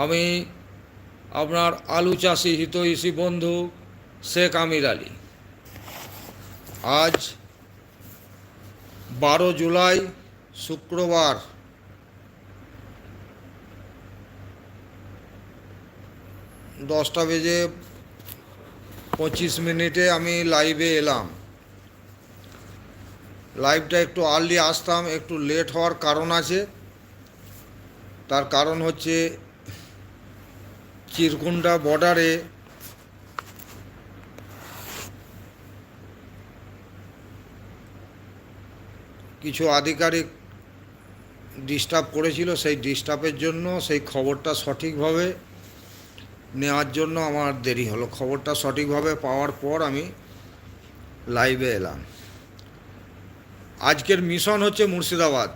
আমি আপনার আলু চাষি হিতৈষী বন্ধু শেখ আমির আলী। আজ বারো জুলাই শুক্রবার দশটা বেজে পঁচিশ মিনিটে আমি লাইভে এলাম। লাইভটা একটু আর্লি আসতাম, একটু লেট হওয়ার কারণ আছে। তার কারণ হচ্ছে চিরকুন্ডা বর্ডারে কিছু আধিকারিক ডিস্টার্ব করেছিল, সেই ডিস্টার্বের জন্য সেই খবরটা সঠিকভাবে নেওয়ার জন্য আমার দেরি হলো। খবরটা সঠিকভাবে পাওয়ার পর আমি লাইভে এলাম। আজকের মিশন হচ্ছে মুর্শিদাবাদ।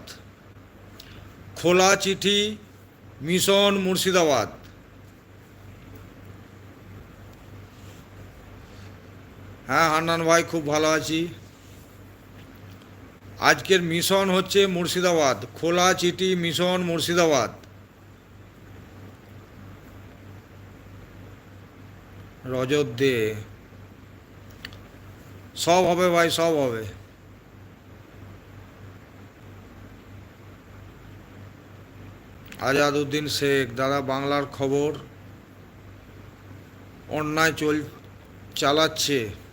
খোলা চিঠি মিশন মুর্শিদাবাদ। হ্যাঁ হান্নান ভাই, খুব ভালো আছি। আজকের মিশন হচ্ছে মুর্শিদাবাদ, খোলা চিঠি মিশন মুর্শিদাবাদ। রজত দে। সব হবে ভাই, সব হবে। আজাদউদ্দিন শেখ, দাদা বাংলার খবর। অন্যায় চল, চালাচ্ছে।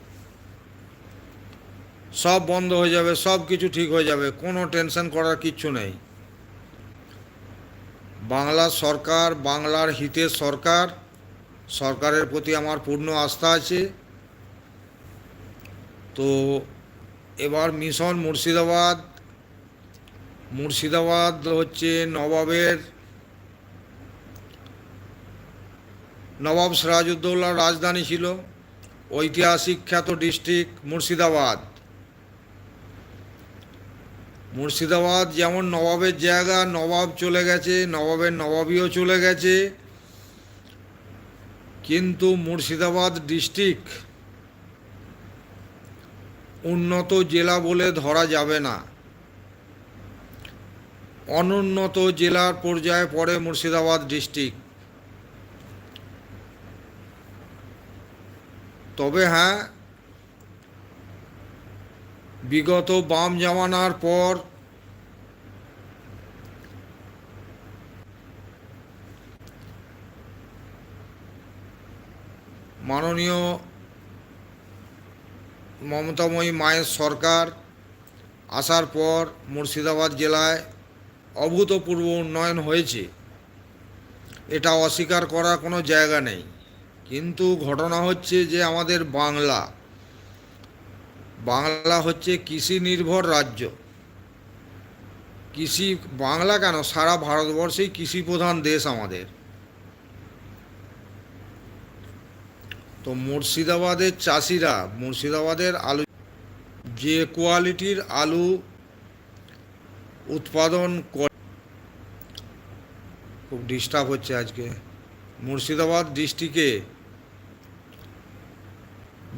সব বন্ধ হয়ে যাবে, সব কিছু ঠিক হয়ে যাবে, কোনো টেনশন করার কিচ্ছু নেই। বাংলা সরকার, বাংলার হিতের সরকার, সরকারের প্রতি আমার পূর্ণ আস্থা আছে। তো এবার মিশন মুর্শিদাবাদ মুর্শিদাবাদ হচ্ছে নবাবের, নবাব সিরাজউদ্দৌলার রাজধানী ছিল। ঐতিহাসিক খ্যাত ডিস্ট্রিক্ট মুর্শিদাবাদ। মুর্শিদাবাদ যেমন নবাবের জায়গা, নবাব চলে গেছে, নবাবের নবাবিও চলে গেছে। কিন্তু মুর্শিদাবাদ ডিস্ট্রিক্ট উন্নত জেলা বলে ধরা যাবে না। অনুন্নত জেলার পর্যায়ে পড়ে মুর্শিদাবাদ ডিস্ট্রিক্ট। তবে হ্যাঁ বিগত বাম জামানার পর মাননীয় মমতাময়ী মায়ের সরকার আসার পর মুর্শিদাবাদ জেলায় অভূতপূর্ব উন্নয়ন হয়েছে। এটা অস্বীকার করার কোনো জায়গা নেই। কিন্তু ঘটনা হচ্ছে যে আমাদের বাংলা বাংলা হচ্ছে কৃষি নির্ভর রাজ্য। কৃষি, বাংলা কেন? সারা ভারতবর্ষেই কৃষি প্রধান দেশ আমাদের। তো মুর্শিদাবাদের চাষিরা, মুর্শিদাবাদের আলু, যে কোয়ালিটির আলু উৎপাদন করে, খুব ডিস্টার্ব হচ্ছে আজকে। মুর্শিদাবাদ ডিস্ট্রিক্টে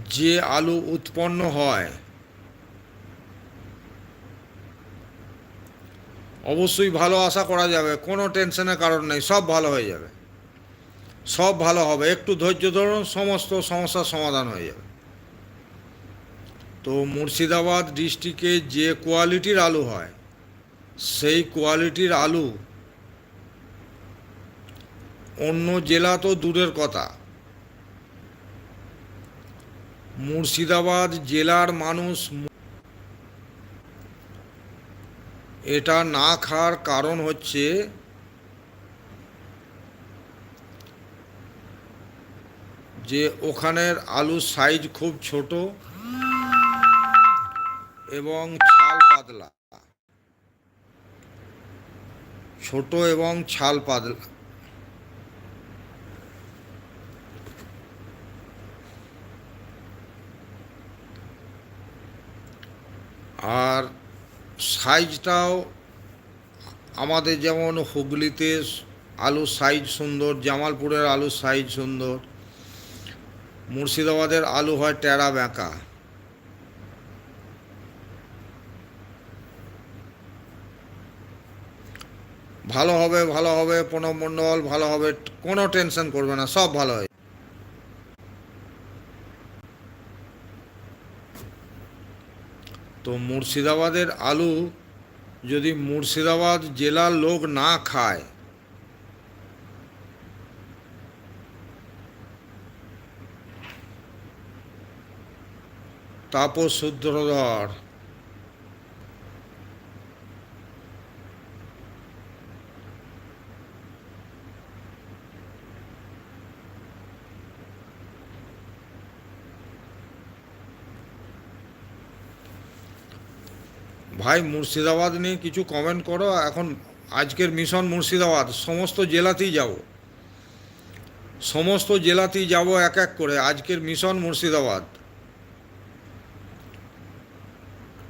যে আলু উৎপন্ন হয়। অবশ্যই ভালো আশা করা যাবে, কোনো টেনশনের কারণ নেই, সব ভালো হয়ে যাবে। সব ভালো হবে, একটু ধৈর্য ধরুন, সমস্ত সমস্যার সমাধান হয়ে যাবে। তো মুর্শিদাবাদ ডিস্ট্রিক্টে যে কোয়ালিটির আলু হয়, সেই কোয়ালিটির আলু অন্য জেলা তো দূরের কথা। মুর্শিদাবাদ জেলার মানুষ এটা না খাওয়ার কারণ হচ্ছে যে ওখানের আলুর সাইজ খুব ছোট এবং ছাল পাতলা। ছোট এবং ছাল পাতলা। আর সাইজটাও আমাদের যেমন হুগলিতে আলুর সাইজ সুন্দর, জামালপুরের আলুর সাইজ সুন্দর, মুর্শিদাবাদের আলু হয় টেরা বেঁকা ভালো হবে ভালো হবে, প্রণব মণ্ডল, ভালো হবে, কোনো টেনশন করবে না, সব ভালো হয় তো মুর্শিদাবাদের আলু যদি মুর্শিদাবাদ জেলার লোক না খায় তাপস সূত্রধর ভাই মুর্শিদাবাদ নিয়ে কিছু কমেন্ট করো, এখন আজকের মিশন মুর্শিদাবাদ, সমস্ত জেলাতেই যাব। সমস্ত জেলাতেই যাব এক এক করে, আজকের মিশন মুর্শিদাবাদ।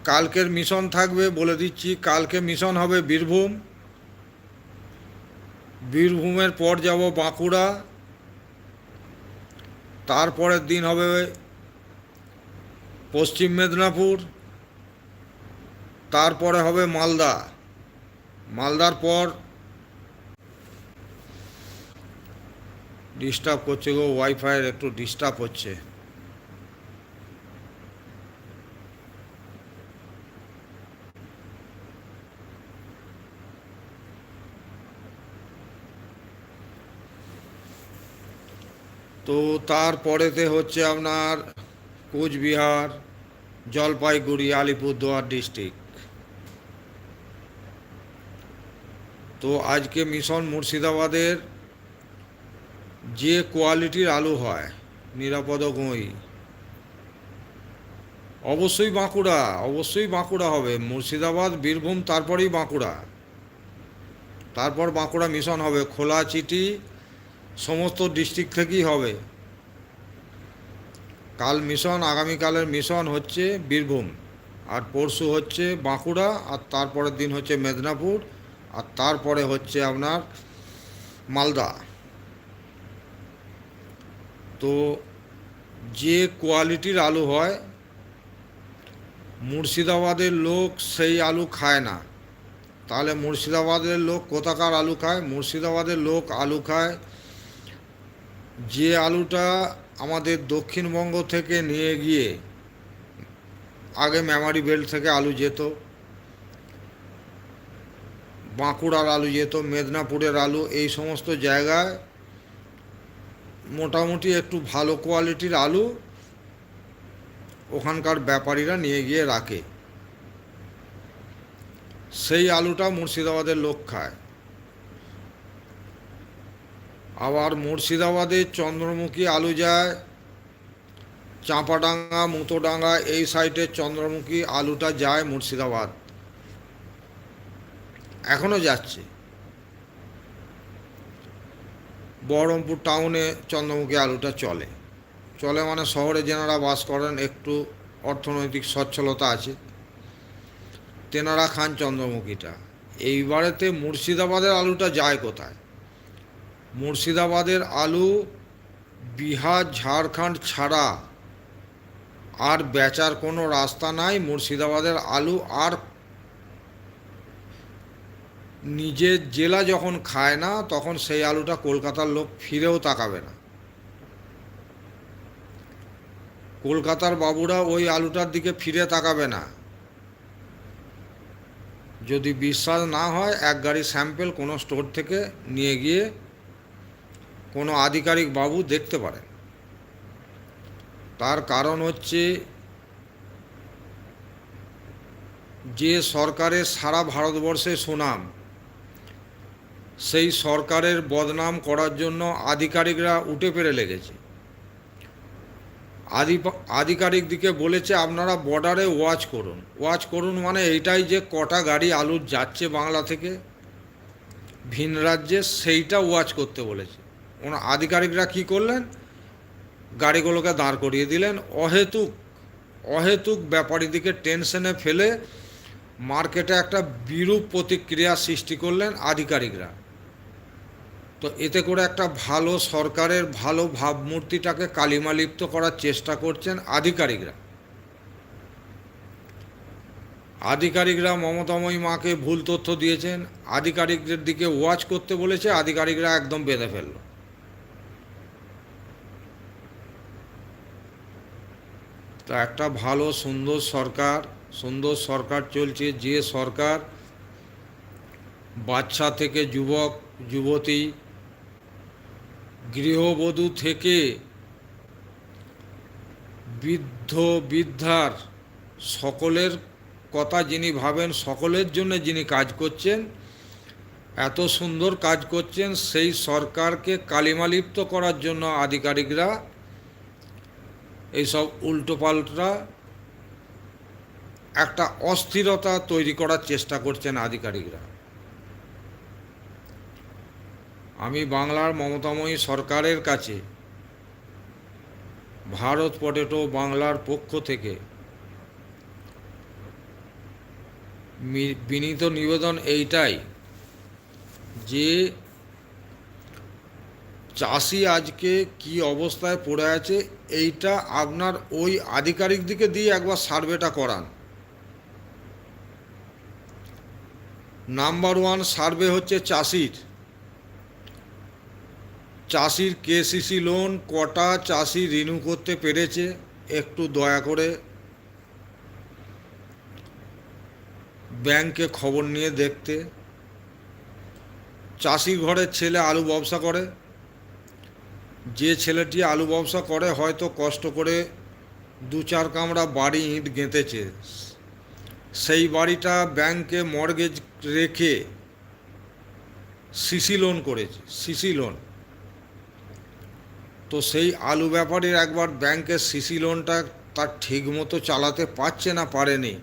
কালকের মিশন থাকবে বলে দিচ্ছি, কালকে মিশন হবে বীরভূম। বীরভূমের পর যাব বাঁকুড়া। তারপরের দিন হবে পশ্চিম মেদিনীপুর। তারপরে হবে মালদা। মালদার পর ডিস্টার্ব করছে গো ওয়াইফাইয়ের একটু ডিস্টার্ব হচ্ছে। তো তারপরেতে হচ্ছে আপনার কোচবিহার, জলপাইগুড়ি, আলিপুরদুয়ার ডিস্ট্রিক্ট তো আজকে মিশন মুর্শিদাবাদের যে কোয়ালিটির আলু হয়, নিরাপদ গই, অবশ্যই বাঁকুড়া অবশ্যই বাঁকুড়া হবে। মুর্শিদাবাদ, বীরভূম, তারপরেই বাঁকুড়া। তারপর বাঁকুড়া মিশন হবে। খোলা চিটি সমস্ত ডিস্ট্রিক্ট থেকেই হবে। কাল মিশন, আগামীকালের মিশন হচ্ছে বীরভূম। আর পরশু হচ্ছে বাঁকুড়া, আর তারপরের দিন হচ্ছে মেদিনীপুর। আর তারপরে হচ্ছে আপনার মালদা। তো যে কোয়ালিটির আলু হয়, মুর্শিদাবাদের লোক সেই আলু খায় না। তাহলে মুর্শিদাবাদের লোক কোথাকার আলু খায়? মুর্শিদাবাদের লোক আলু খায়। যে আলুটা আমাদের দক্ষিণবঙ্গ থেকে নিয়ে গিয়ে আগে মেমারি বেল্ট থেকে আলু যেত বাঁকুড়ার আলু যেত মেদিনীপুরের আলু এই সমস্ত জায়গায় মোটামুটি একটু ভালো কোয়ালিটির আলু ওখানকার ব্যাপারীরা নিয়ে গিয়ে রাখে। সেই আলুটা মুর্শিদাবাদের লোক খায়। আবার মুর্শিদাবাদে চন্দ্রমুখী আলু যায়, চাঁপাডাঙ্গা, মুতোডাঙ্গা, এই সাইডে চন্দ্রমুখী আলুটা যায় মুর্শিদাবাদ। এখনও যাচ্ছে। বহরমপুর টাউনে চন্দ্রমুখী আলুটা চলে। চলে মানে শহরে যেনারা বাস করেন, একটু অর্থনৈতিক সচ্ছলতা আছে। তেনারা খান চন্দ্রমুখীটা। এইবারেতে মুর্শিদাবাদের আলুটা যায় কোথায়? মুর্শিদাবাদের আলু বিহার, ঝাড়খণ্ড ছাড়া আর বেচার কোনো রাস্তা নাই। মুর্শিদাবাদের আলু আর নিজের জেলা যখন খায় না, তখন সেই আলুটা কলকাতার লোক ফিরেও তাকাবে না। কলকাতার বাবুরা ওই আলুটার দিকে ফিরে তাকাবে না। যদি বিশ্বাস না হয়, এক গাড়ি স্যাম্পেল কোনো স্টোর থেকে নিয়ে গিয়ে কোনো আধিকারিক বাবু দেখতে পারেন। তার কারণ হচ্ছে, যে সরকারের সারা ভারতবর্ষে সুনাম সেই সরকারের বদনাম করার জন্য আধিকারিকরা উঠে পেরে লেগেছে। আধি আধিকারিক দিকে বলেছে, আপনারা বর্ডারে ওয়াচ করুন। ওয়াচ করুন মানে এইটাই যে কটা গাড়ি আলুর যাচ্ছে বাংলা থেকে, ভিন রাজ্যে সেইটা ওয়াচ করতে বলেছে। ওনার আধিকারিকরা কি করলেন? গাড়িগুলোকে দাঁড় করিয়ে দিলেন। অহেতুক অহেতুক ব্যাপারীদিকে টেনশনে ফেলে মার্কেটে একটা বিরূপ প্রতিক্রিয়া সৃষ্টি করলেন আধিকারিকরা। তো এতে করে একটা ভালো সরকারের ভালো ভাবমূর্তিটাকে কালিমালিপ্ত করার চেষ্টা করছেন আধিকারিকরা। আধিকারিকরা মমতাময়ী মাকে ভুল তথ্য দিয়েছেন, আধিকারিকদের দিকে ওয়াচ করতে বলেছে, আধিকারিকরা একদম বেঁধে ফেলল। তা একটা ভালো, সুন্দর সরকার সুন্দর সরকার চলছে, যে সরকার বাচ্চা থেকে যুবক, যুবতী গৃহবধূ থেকে বৃদ্ধ, বৃদ্ধার সকলের কথা যিনি ভাবেন, সকলের জন্য যিনি কাজ করছেন, এত সুন্দর কাজ করছেন, সেই সরকারকে কালিমালিপ্ত করার জন্য আধিকারিকরা, এইসব উল্টোপাল্টা একটা অস্থিরতা তৈরি করার চেষ্টা করছেন আধিকারিকরা। আমি বাংলার মমতাময়ী সরকারের কাছে, ভারত পটেটো বাংলার পক্ষ থেকে বিনীত নিবেদন এইটাই যে চাষি আজকে কি অবস্থায় পড়ে আছে এইটা আপনার ওই আধিকারিক দিকে দিয়ে একবার সার্ভেটা করান। নাম্বার ওয়ান সার্ভে হচ্ছে চাষির। চাষির কেসিসি লোন কটা চাষি রিনিউ করতে পেরেছে? একটু দয়া করে ব্যাংকে খবর নিয়ে দেখতে। চাষি ঘরের ছেলে আলু ব্যবসা করে। যে ছেলেটি আলু ব্যবসা করে, হয়তো কষ্ট করে দু চার কামড়া বাড়ি ইট গেঁথেছে। সেই বাড়িটা ব্যাংকে মর্গেজ রেখে সিসি লোন করেছে, সিসি লোন। তো সেই আলু ব্যাপারীর একবার ব্যাংকের সিসি লোনটা তার ঠিক মতো চালাতে পারছে না, পারেনি।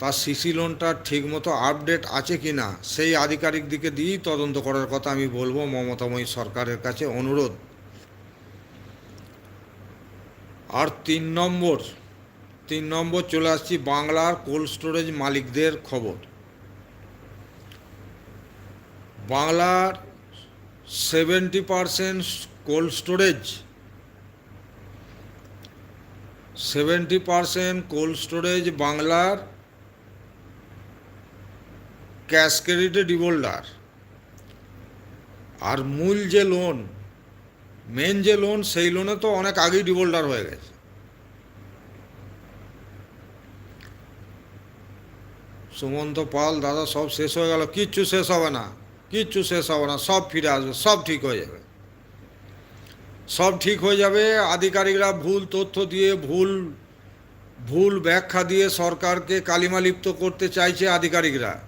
তার সিসি লোনটা ঠিকমতো আপডেট আছে কি না, সেই আধিকারিক দিকে দিয়েই তদন্ত করার কথা আমি বলব মমতাময়ী সরকারের কাছে অনুরোধ। আর তিন নম্বর তিন নম্বর চলে আসছি বাংলার কোল্ড স্টোরেজ মালিকদের খবর। বাংলার seventy percent cold storage seventy percent cold storage বাংলার ক্যাশ ক্রেডিটে ডিবোল্ডার আর মূল যে লোন মেন যে লোন সেই লোনে তো অনেক আগেই ডিবোল্ডার হয়ে গেছে। সুমন্ত পাল, দাদা, সব শেষ হয়ে গেল। কিচ্ছু শেষ হবে না। কিচ্ছু শেষ হবে না। সব ফিরে আসবে। সব ঠিক হয়ে যাবে। সব ঠিক হয়ে যাবে। আধিকারিকরা ভুল তথ্য দিয়ে, ভুল ভুল ব্যাখ্যা দিয়ে সরকারকে কালিমালিপ্ত করতে চাইছে আধিকারিকরা।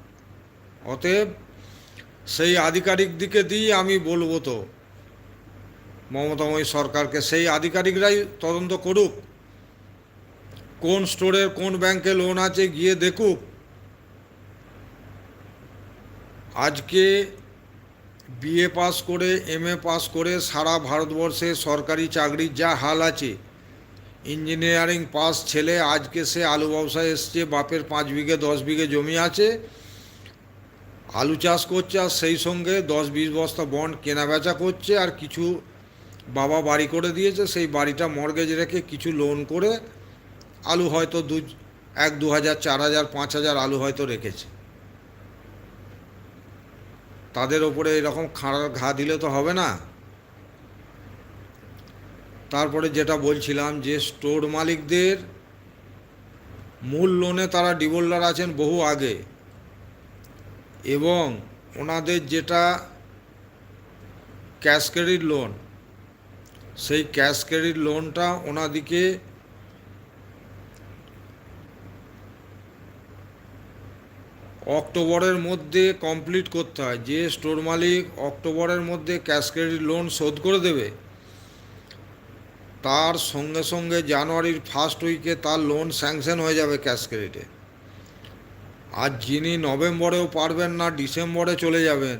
অতএব সেই আধিকারিক দিকে দিয়ে আমি বলব তো মমতাময়ী সরকারকে। সেই আধিকারিকরাই তদন্ত করুক। কোন স্টোরের কোন ব্যাংকে লোন আছে গিয়ে দেখুক। আজকে বিএ পাস করে এম এ পাস করে সারা ভারতবর্ষে সরকারি চাকরির যা হাল আছে। ইঞ্জিনিয়ারিং পাস ছেলে আজকে সে আলু ব্যবসায় এসছে, বাপের পাঁচ বিঘে, দশ বিঘে জমি আছে। আলু চাষ করছে আর সেই সঙ্গে দশ বিশ বস্তা বন্ড কেনা বেচা করছে আর কিছু বাবা বাড়ি করে দিয়েছে, সেই বাড়িটা মর্গেজ রেখে কিছু লোন করে আলু হয়তো দু, এক, দু হাজার, চার হাজার, পাঁচ হাজার আলু হয়তো রেখেছে। তাদের ওপরে এরকম খাড়ার ঘা দিলে তো হবে না। তারপরে যেটা বলছিলাম যে স্টোর মালিকদের মূল লোনে তারা ডিভোল্ডার আছেন বহু আগে। এবং ওনাদের যেটা ক্যাশ ক্রেডিট লোন, সেই ক্যাশ ক্রেডিট লোনটা ওনাদিকে অক্টোবরের মধ্যে কমপ্লিট করতে হয়। যে স্টোর মালিক অক্টোবরের মধ্যে ক্যাশ ক্রেডিট লোন শোধ করে দেবে, তার সঙ্গে সঙ্গে জানুয়ারির ফার্স্ট উইকে তার লোন স্যাংশন হয়ে যাবে ক্যাশ ক্রেডিটে আর যিনি নভেম্বরেও পারবেন না, ডিসেম্বরে চলে যাবেন,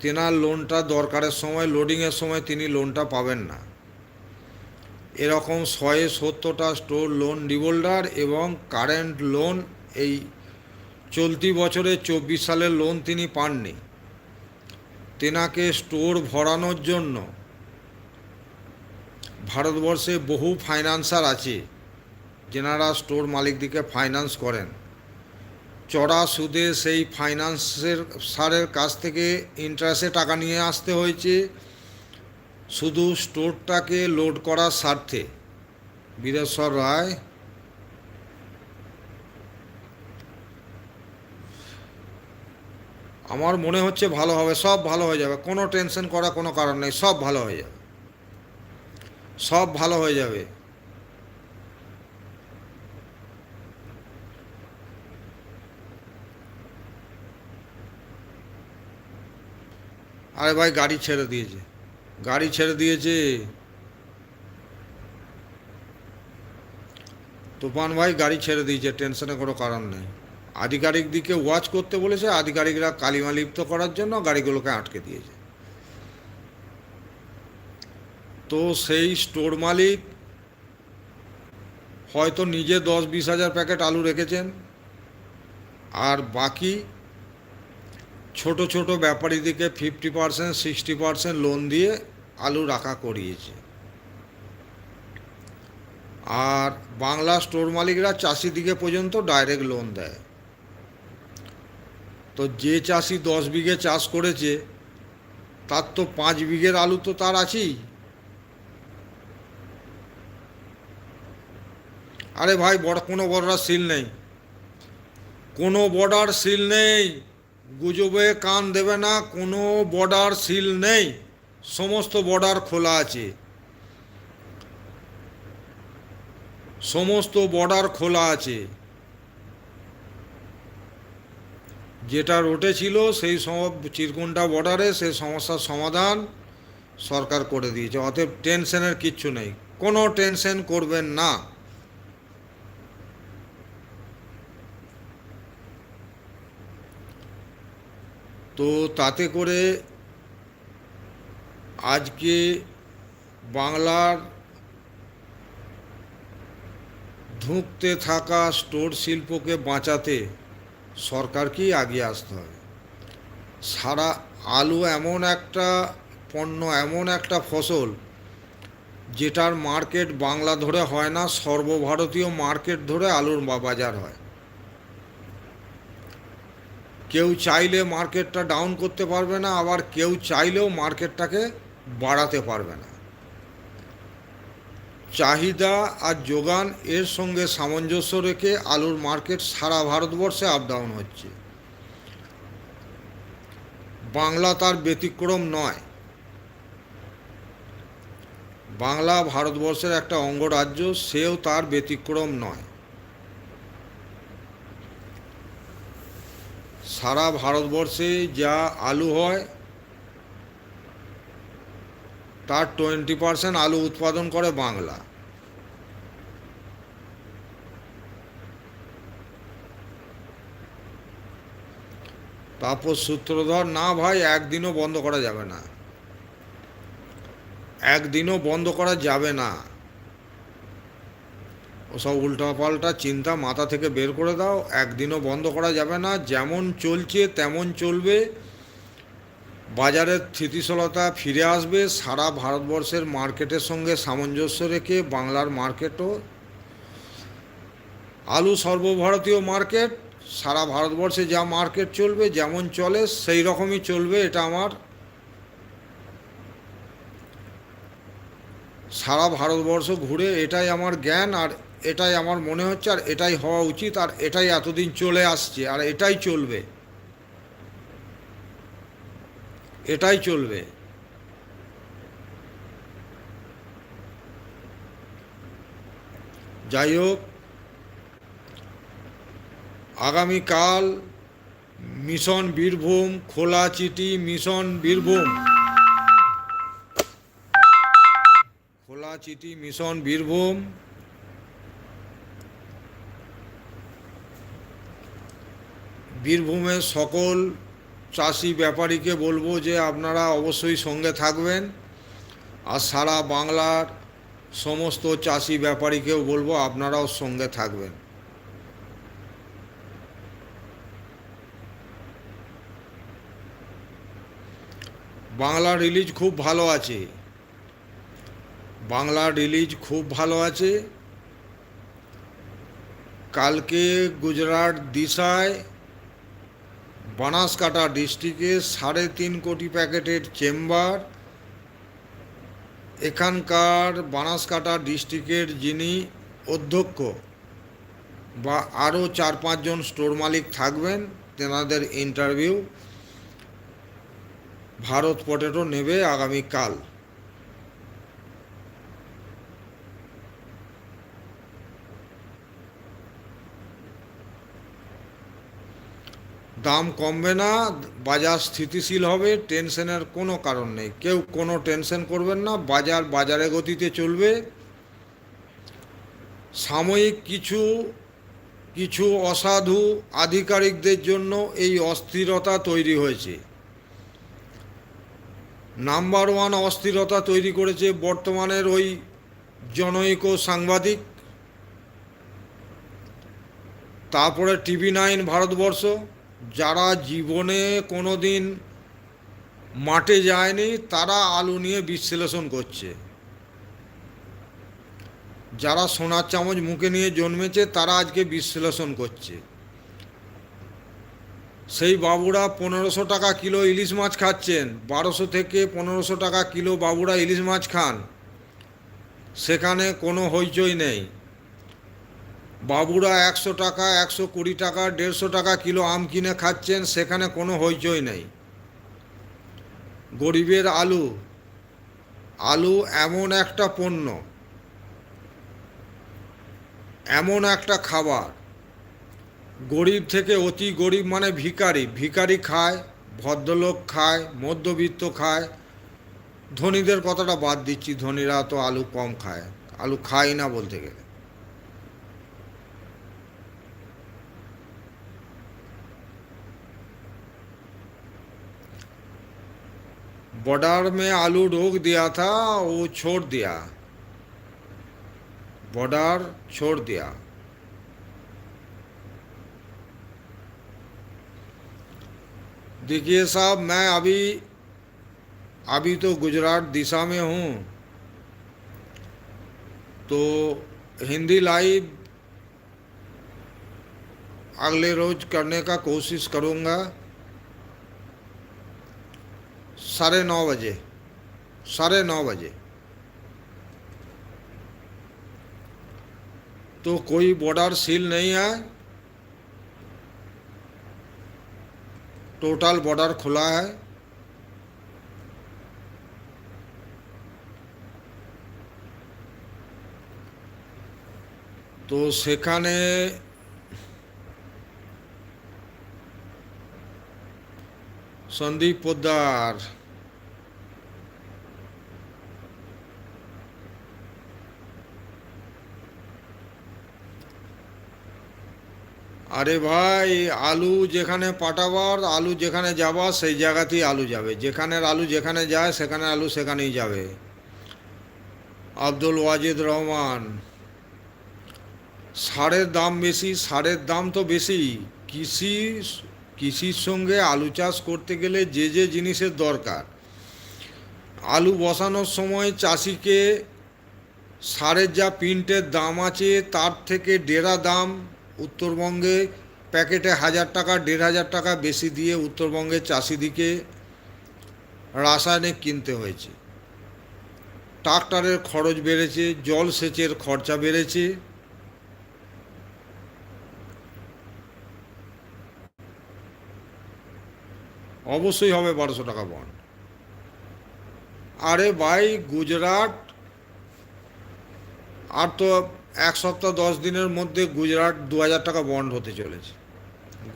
তেনার লোনটা দরকারের সময় লোডিংয়ের সময় তিনি লোনটা পাবেন না। এরকম শয়ে সত্তরটা স্টোর লোন ডিবোল্ডার এবং কারেন্ট লোন এই চলতি বছরে চব্বিশ সালের লোন তিনি পাননি। তেনাকে স্টোর ভরানোর জন্য ভারতবর্ষে বহু ফাইন্যান্সার আছে, যেনারা স্টোর মালিকদিকে ফাইন্যান্স করেন। চড়া সুদে সেই ফাইন্যান্সের সারের কাছ থেকে ইন্টারেস্টে টাকা নিয়ে আসতে হয়েছে। শুধু স্টোরটাকে লোড করার স্বার্থে। বীরেশ্বর রায় আমার মনে হচ্ছে ভালো হবে, সব ভালো হয়ে যাবে। কোনো টেনশন করা কোনো কারণ নেই, সব ভালো হয়ে যাবে। সব ভালো হয়ে যাবে। আরে ভাই, গাড়ি ছেড়ে দিয়েছে। গাড়ি ছেড়ে দিয়েছে। তুফান ভাই, গাড়ি ছেড়ে দিয়েছে টেনশনে কোনো কারণ নেই। আধিকারিক দিকে ওয়াচ করতে বলেছে, আধিকারিকরা কালিমা লিপ্ত করার জন্য গাড়িগুলোকে আটকে দিয়েছে। তো সেই স্টোর মালিক হয়তো নিজে দশ বিশ হাজার প্যাকেট আলু রেখেছেন, আর বাকি ছোট ছোট ব্যাপারীদিকে fifty percent sixty percent loan দিয়ে আলু রাখা করিয়েছে। আর বাংলা স্টোর মালিকরা চাষিদিকে পর্যন্ত ডাইরেক্ট লোন দেয়। তো যে চাষি দশ বিঘে চাষ করেছে, তার তো পাঁচ বিঘের আলু তো তার আছেই। আরে ভাই, বড় কোনো বর্ডার সিল নেই। কোনো বর্ডার সিল নেই। গুজবে কান দেবে না, কোনো বর্ডার সিল নেই। সমস্ত বর্ডার খোলা আছে। সমস্ত বর্ডার খোলা আছে। যেটা রোটে ছিল, সেই সব চিরকুন্ডা বর্ডারে সেই সমস্যার সমাধান সরকার করে দিয়েছে। অতএব টেনশনের কিচ্ছু নেই। কোনো টেনশন করবেন না। তো তাতে করে আজকে বাংলার ধুঁকতে থাকা স্টোর শিল্পকে বাঁচাতে সরকারকেই আগিয়ে আসতে হবে। সারা আলু এমন একটা, পণ্য এমন একটা ফসল যেটার মার্কেট বাংলা ধরে হয় না, সর্বভারতীয় মার্কেট ধরে আলুর বাজার হয়। কেউ চাইলে মার্কেটটা ডাউন করতে পারবে না, আবার কেউ চাইলেও মার্কেটটাকে বাড়াতে পারবে না। চাহিদা আর যোগান এর সঙ্গে সামঞ্জস্য রেখে আলুর মার্কেট সারা ভারতবর্ষে আপ ডাউন হচ্ছে। বাংলা তার ব্যতিক্রম নয়। বাংলা ভারতবর্ষের একটা অঙ্গরাজ্য, সেও তার ব্যতিক্রম নয়। সারা ভারতবর্ষে যা আলু হয় তার টোয়েন্টি পার্সেন্ট আলু উৎপাদন করে বাংলা। তারপর সূত্রধর, না ভাই, একদিনও বন্ধ করা যাবে না। একদিনও বন্ধ করা যাবে না। ওসব উল্টাপাল্টা চিন্তা মাথা থেকে বের করে দাও, একদিনও বন্ধ করা যাবে না। যেমন চলছে, তেমন চলবে। বাজারের স্থিতিশীলতা ফিরে আসবে, সারা ভারতবর্ষের মার্কেটের সঙ্গে সামঞ্জস্য রেখে বাংলার মার্কেটও। আলু সর্বভারতীয় মার্কেট, সারা ভারতবর্ষে যা মার্কেট চলবে, যেমন চলে, সেই রকমই চলবে, এটা আমার। সারা ভারতবর্ষ ঘুরে এটাই আমার জ্ঞান, আর এটাই আমার মনে হচ্ছে, আর এটাই হওয়া উচিত, আর এটাই এতদিন চলে আসছে, আর এটাই চলবে। এটাই চলবে। যাই হোক, আগামীকাল মিশন বীরভূম, খোলা চিঠি, মিশন বীরভূম। খোলা চিঠি, মিশন বীরভূম। বীরভূমের সকল চাষি ব্যাপারীকে বলব যে আপনারা অবশ্যই সঙ্গে থাকবেন। আর সারা বাংলার সমস্ত চাষি ব্যাপারীকেও বলব আপনারাও সঙ্গে থাকবেন। বাংলা রিলিজ খুব ভালো আছে। বাংলা রিলিজ খুব ভালো আছে। কালকে গুজরাট দিশায় বানাসকাটা ডিস্ট্রিক্টে সাড়ে তিন কোটি প্যাকেটের চেম্বার। এখানকার বানাসকাটা ডিস্ট্রিক্টের যিনি অধ্যক্ষ বা আরও চার পাঁচজন স্টোর মালিক থাকবেন, তেনাদের ইন্টারভিউ ভারত পটেটো নেবে আগামীকাল। দাম কমবে না, বাজার স্থিতিশীল হবে, টেনশনের কোনো কারণ নেই। কেউ কোনো টেনশন করবেন না, বাজার বাজারে গতিতে চলবে। সাময়িক কিছু কিছু অসাধু আধিকারিকদের জন্য এই অস্থিরতা তৈরি হয়েছে। নাম্বার ওয়ান অস্থিরতা তৈরি করেছে বর্তমানের ওই জনৈক সাংবাদিক। তারপরে টিভি নাইন ভারতবর্ষ। যারা জীবনে কোনো দিন মাঠে যায়নি, তারা আলু নিয়ে বিশ্লেষণ করছে। যারা সোনার চামচ মুখে নিয়ে জন্মেছে, তারা আজকে বিশ্লেষণ করছে। সেই বাবুরা পনেরোশো টাকা কিলো ইলিশ মাছ খাচ্ছেন, বারোশো থেকে পনেরোশো টাকা কিলো বাবুরা ইলিশ মাছ খান। সেখানে কোনো হইচই নেই। বাবুরা একশো টাকা, একশো কুড়ি টাকা, দেড়শো টাকা কিলো আম কিনে খাচ্ছেন, সেখানে কোনো হইচই নেই। গরিবের আলু আলু এমন একটা পণ্য, এমন একটা খাবার। গরিব থেকে অতি গরিব মানে ভিখারি ভিখারি খায়, ভদ্রলোক খায়, মধ্যবিত্ত খায়। ধনীদের কথাটা বাদ দিচ্ছি, ধনীরা তো আলু কম খায়, আলু খায় না বলতে গেলে। बॉर्डर में आलू रोक दिया था, वो छोड़ दिया। बॉर्डर छोड़ दिया। देखिए साहब, मैं अभी अभी तो गुजरात दिशा में हूँ। तो हिंदी लाइव अगले रोज करने का कोशिश करूँगा। साढ़े नौ बजे साढ़े नौ बजे तो कोई बॉर्डर सील नहीं है टोटल बॉर्डर खुला है তো সেখানে সন্দীপ পোদ্দার আরে ভাই, আলু যেখানে পাঠাবার, আলু যেখানে যাবার, সেই জায়গাতেই আলু যাবে। যেখানের আলু যেখানে যায় সেখানে আলু সেখানেই যাবে। আব্দুল ওয়াজিদ রহমান, সারের দাম বেশি, সারের দাম তো বেশি। কৃষি, কৃষির সঙ্গে আলু চাষ করতে গেলে যে যে জিনিসের দরকার। আলু বসানোর সময় চাষিকে সারের যা প্রিন্টের দাম আছে, তার থেকে ডেরা দাম উত্তরবঙ্গে প্যাকেটে হাজার টাকা, দেড় হাজার টাকা বেশি দিয়ে উত্তরবঙ্গের চাষিদিকে রাসায়নিক কিনতে হয়েছে। ট্রাক্টরের খরচ বেড়েছে, জল সেচের খরচা বেড়েছে। অবশ্যই হবে বারোশো টাকা বন্ড। আরে ভাই, গুজরাট, আর তো এক সপ্তাহ দশ দিনের মধ্যে গুজরাট দু হাজার টাকা বন্ড হতে চলেছে।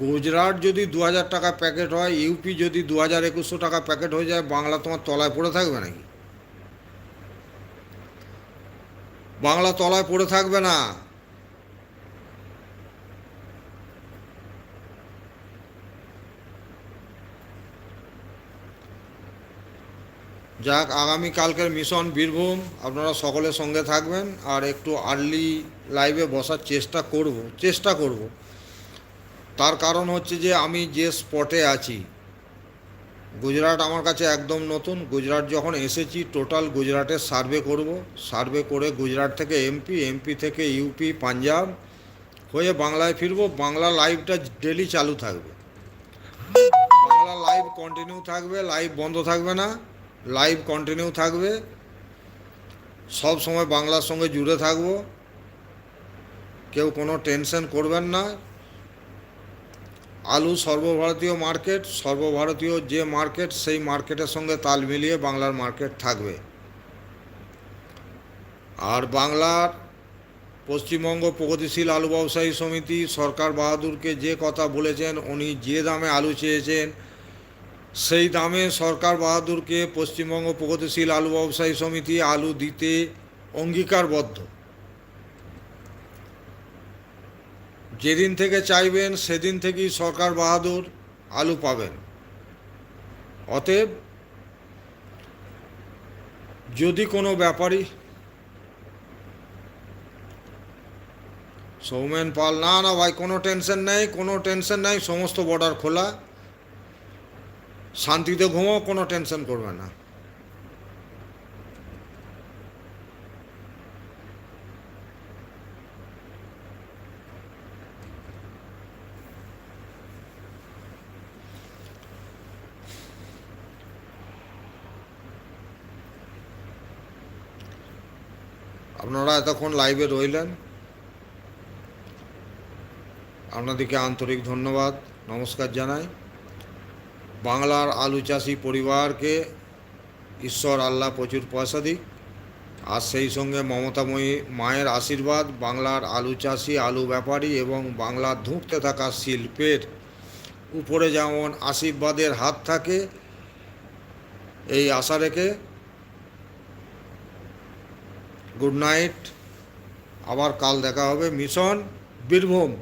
গুজরাট যদি দু হাজার টাকা প্যাকেট হয়, ইউপি যদি দু হাজার একুশশো টাকা প্যাকেট হয়ে যায়, বাংলা তোমার তলায় পড়ে থাকবে নাকি? বাংলা তলায় পড়ে থাকবে না। যাক আগামী কালকের মিশন বীরভূম, আপনারা সকলের সঙ্গে থাকবেন আর একটু আর্লি লাইভে বসার চেষ্টা করব চেষ্টা করব। তার কারণ হচ্ছে যে, আমি যে স্পটে আছি, গুজরাট আমার কাছে একদম নতুন। গুজরাট যখন এসেছি টোটাল গুজরাটের সার্ভে করব। সার্ভে করে গুজরাট থেকে এমপি এমপি থেকে ইউপি পাঞ্জাব হয়ে বাংলায় ফিরবো। বাংলা লাইভটা ডেলি চালু থাকবে। বাংলা লাইভ কন্টিনিউ থাকবে লাইভ বন্ধ থাকবে না। লাইভ কন্টিনিউ থাকবে। সব সময় বাংলার সঙ্গে জুড়ে থাকব। কেউ কোনো টেনশন করবেন না। আলু সর্বভারতীয় মার্কেট সর্বভারতীয় যে মার্কেট সেই মার্কেটের সঙ্গে তাল মিলিয়ে বাংলার মার্কেট থাকবে। আর বাংলার পশ্চিমবঙ্গ প্রগতিশীল আলু ব্যবসায়ী সমিতি সরকার বাহাদুরকে যে কথা বলেছেন, উনি যে দামে আলু চেয়েছেন সেই দামে সরকার বাহাদুরকে পশ্চিমবঙ্গ প্রগতিশীল আলু ব্যবসায়ী সমিতি আলু দিতে অঙ্গীকারবদ্ধ। যেদিন থেকে চাইবেন, সেদিন থেকেই সরকার বাহাদুর আলু পাবেন। অতএব, যদি কোনো ব্যাপারী সৌমেন পাল, না না ভাই, কোনো টেনশন নেই, কোনো টেনশন নেই, সমস্ত বর্ডার খোলা। শান্তিতে ঘুমো কোনো টেনশন করবে না। আপনারা এতক্ষণ লাইভে রইলেন। আপনাদেরকে আন্তরিক ধন্যবাদ। নমস্কার জানাই। বাংলার আলু চাষি পরিবারকে ঈশ্বর আল্লাহ প্রচুর পয়সা দিক। আর সেই সঙ্গে মমতাময়ী মায়ের আশীর্বাদ, বাংলার আলু চাষি, আলু ব্যাপারী এবং বাংলার ধুঁকতে থাকা শিল্পের উপরে যেমন আশীর্বাদের হাত থাকে, এই আশা রেখে গুড নাইট, আবার কাল দেখা হবে। মিশন, বীরভূম।